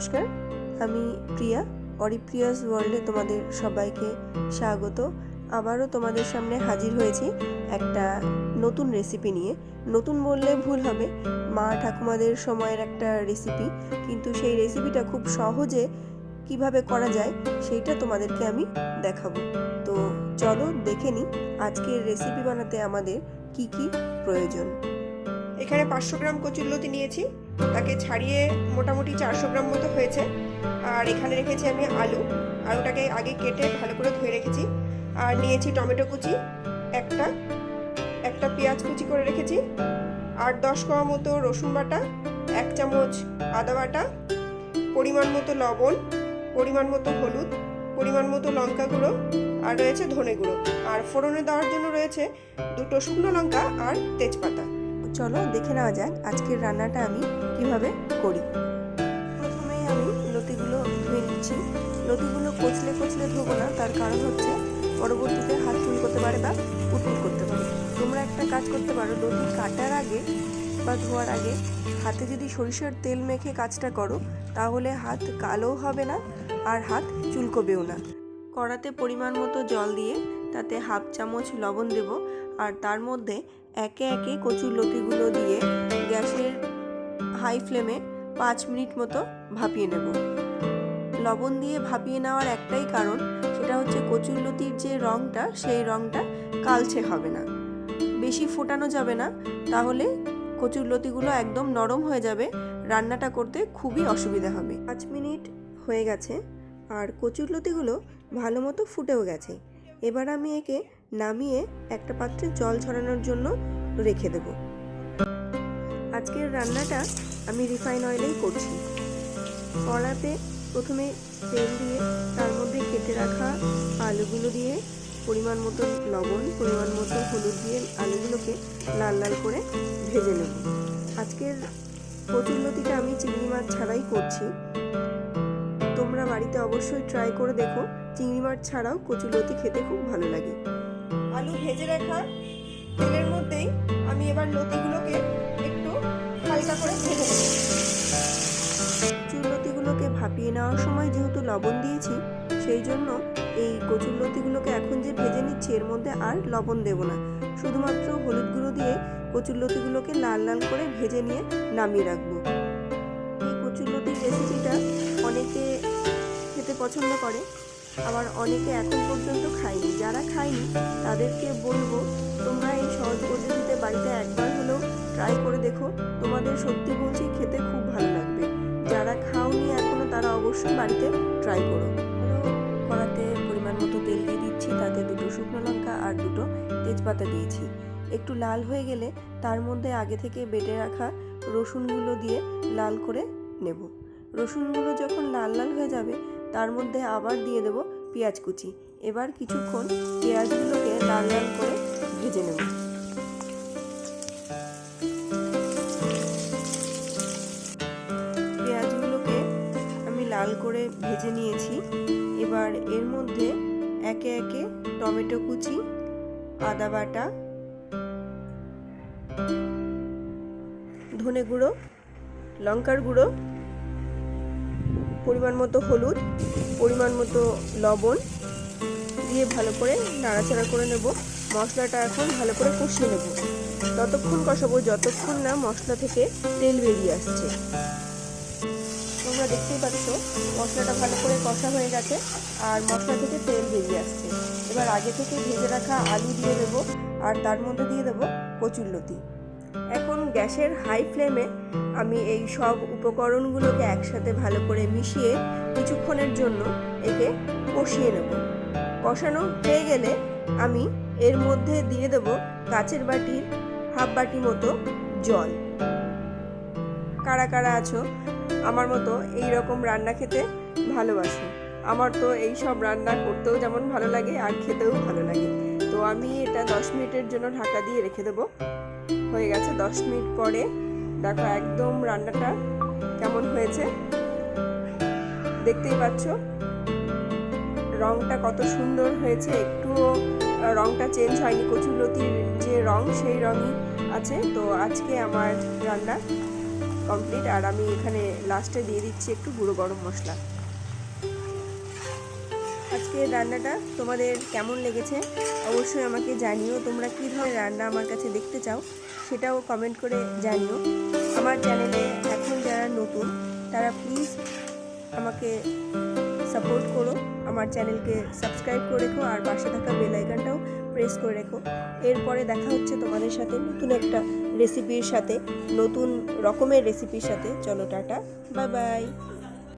নমস্কার, আমি প্রিয়া, অরিপ্রিয়াস ওয়ার্ল্ডে তোমাদের সবাইকে স্বাগত। আবারও তোমাদের সামনে হাজির হয়েছি একটা নতুন রেসিপি নিয়ে। নতুন বললে ভুল হবে, মা ঠাকুমাদের সময়ের একটা রেসিপি কিন্তু সেই রেসিপিটা খুব সহজে কীভাবে করা যায় সেইটা তোমাদেরকে আমি দেখাবো। তো চলো দেখে নিই আজকের রেসিপি বানাতে আমাদের কি কি প্রয়োজন। এখানে পাঁচশো গ্রাম কচুরলতি নিয়েছি। তাকে ছাড়িয়ে মোটামুটি চারশো গ্রাম মতো হয়েছে। আর এখানে রেখেছি আমি আলু। আলুটাকে আগে কেটে ভালো করে ধুয়ে রেখেছি। আর নিয়েছি টমেটো কুচি, একটা। একটা পেঁয়াজ কুচি করে রেখেছি। আর দশ কোয়া মতো রসুন বাটা, এক চামচ আদা বাটা, পরিমাণ মতো লবণ, পরিমাণ মতো হলুদ, পরিমাণ মতো লঙ্কা গুঁড়ো, আর রয়েছে ধনে গুঁড়ো। আর ফোড়নে দেওয়ার জন্য রয়েছে দুটো শুকনো লঙ্কা আর তেজপাতা। চলো দেখে নেওয়া যাক আজকের রান্নাটা আমি কীভাবে করি। প্রথমে আমি লতিগুলো ধুয়ে নিচ্ছি। লতিগুলো কচলে কচলে ধোবো না, তার কারণ হচ্ছে পরবর্তীতে হাত চুল করতে পারে বা উটুল করতে পারে। তোমরা একটা কাজ করতে পারো, লতি কাটার আগে বা ধোয়ার আগে হাতে যদি সরিষার তেল মেখে কাজটা করো, তাহলে হাত কালো হবে না আর হাত চুলকবেও না। কড়াতে পরিমাণ মতো জল দিয়ে তাতে হাফ চামচ লবণ দেব। আর তার মধ্যে একে একে কচুর লতিগুলো দিয়ে গ্যাসের হাই ফ্লেমে পাঁচ মিনিট মতো ভাপিয়ে নেব। লবণ দিয়ে ভাপিয়ে নেওয়ার একটাই কারণ সেটা হচ্ছে কচুর লতির যে রঙটা সেই রঙটা কালচে হবে না। বেশি ফোটানো যাবে না তাহলে কচুর লতিগুলো একদম নরম হয়ে যাবে। রান্নাটা করতে খুবই অসুবিধা হবে। পাঁচ মিনিট হয়ে গেছে আর কচুর লতিগুলো ভালো মতো ফুটেও গেছে। এবার আমি একে নামিয়ে একটা পাত্রে জল ছড়ানোর জন্য রেখে দেব। আজকের রান্নাটা আমি রিফাইন অয়েলেই করছি। কড়াতে প্রথমে তেল দিয়ে, তার মধ্যে কেটে রাখা আলুগুলো দিয়ে, পরিমাণ মতো লবণ, পরিমাণ মতো হলুদ দিয়ে আলুগুলোকে লাল লাল করে ভেজে নেব। আজকের কচুরলতিটা আমি চিংড়ি মাছ ছাড়াই করছি। তোমরা বাড়িতে অবশ্যই ট্রাই করে দেখো। চিংড়ি মাছ ছাড়াও কচুরলতি খেতে খুব ভালো লাগে। আলু ভেজে রাখা। তেলের মধ্যেই আমি এবার লতিগুলোকে একটু হালকা করে ভেজে নেব। কচুরলতিগুলোকে ভাপিয়ে নেওয়ার সময় যেহেতু লবণ দিয়েছি, সেই জন্য এই কচুর লতিগুলোকে এখন যে ভেজে নিচ্ছি, এর মধ্যে আর লবণ দেব না। শুধুমাত্র হলুদ গুঁড়ো দিয়ে কচুরলতিগুলোকে লাল লাল করে ভেজে নিয়ে নামিয়ে রাখব। এই কচুর লতির রেসিপিটা অনেকে খেতে পছন্দ করে। আবার অনেকে এখন পর্যন্ত খায়নি। যারা খায়নি, তাদেরকে বলব, তোমরা এই সহজ পদ্ধতিতে বাড়িতে একবার হলেও ট্রাই করে দেখো। তোমাদের সত্যি বলছি, খেতে খুব ভালো লাগবে। যারা খাওনি এখনও, তারা অবশ্যই বাড়িতে ট্রাই করো। কড়াতে পরিমাণ মতো তেল দিয়ে দিচ্ছি, তাতে দুটো শুকনো লঙ্কা আর দুটো তেজপাতা দিয়েছি। একটু লাল হয়ে গেলে তার মধ্যে আগে থেকে বেটে রাখা রসুনগুলো দিয়ে লাল করে নেব। রসুনগুলো যখন লাল লাল হয়ে যাবে তার মধ্যে আবার দিয়ে দেব পেঁয়াজ কুচি। এবার কিছুক্ষণ পেঁয়াজগুলোকে লাল লাল করে ভেজে নেব। পেঁয়াজগুলোকে আমি লাল করে ভেজে নিয়েছি। এবার এর মধ্যে একে একে টমেটো কুচি, আদা বাটা, ধনে গুঁড়ো, লঙ্কার গুঁড়ো পরিমাণ মতো হলুদ, পরিমাণ মতো লবণ দিয়ে ভালো করে নাড়াচাড়া করে নেব। মশলাটা এখন ভালো করে কষিয়ে নেব। ততক্ষণ কষাবো যতক্ষণ না মশলা থেকে তেল বেরিয়ে আসছে। তোমরা দেখতেই পাচ্ছ, মশলাটা ভালো করে কষা হয়ে গেছে আর মশলা থেকে তেল বেরিয়ে আসছে। এবার আগে থেকে ভেজে রাখা আলু দিয়ে দেবো আর তার মধ্যে দিয়ে দেবো কচুরলতি এখন গ্যাসের হাই ফ্লেমে আমি এই সব উপকরণগুলোকে একসাথে ভালো করে মিশিয়ে কিছুক্ষণের জন্য একে কষিয়ে নেব। কষানো হয়ে গেলে আমি এর মধ্যে দিয়ে দেব কাচের বাটির হাফ বাটি মতো জল। কারা কারা আছো, আমার মতো এই রকম রান্না খেতে ভালোবাসো। আমার তো এই সব রান্না করতেও যেমন ভালো লাগে আর খেতেও ভালো লাগে। তো আমি এটা দশ মিনিটের জন্য ঢাকা দিয়ে রেখে দেবো। হয়ে গেছে দশ মিনিট পরে। দেখো একদম রান্নাটা কেমন হয়েছে। দেখতেই পাচ্ছ, রংটা কত সুন্দর হয়েছে। একটুও রংটা চেঞ্জ হয়নি কচুলতির যে রং, সেই রঙই আছে। তো আজকে আমার রান্না কমপ্লিট আর আমি এখানে লাস্টে দিয়ে দিচ্ছি একটু গুঁড়ো গরম মশলা। আজকে রান্নাটা তোমাদের কেমন লেগেছে অবশ্যই আমাকে জানিও। তোমরা কী ধরনের রান্না আমার কাছে দেখতে চাও সেটাও কমেন্ট করে জানিও। আমার চ্যানেলে এখন যারা নতুন, তারা প্লিজ আমাকে সাপোর্ট করো। আমার চ্যানেলকে সাবস্ক্রাইব করে রেখো আর পাশে থাকা বেল আইকনটাও প্রেস করে রেখো। এরপরে দেখা হচ্ছে তোমাদের সাথে নতুন একটা রেসিপির সাথে, নতুন রকমের রেসিপির সাথে। চলো টাটা বাই বাই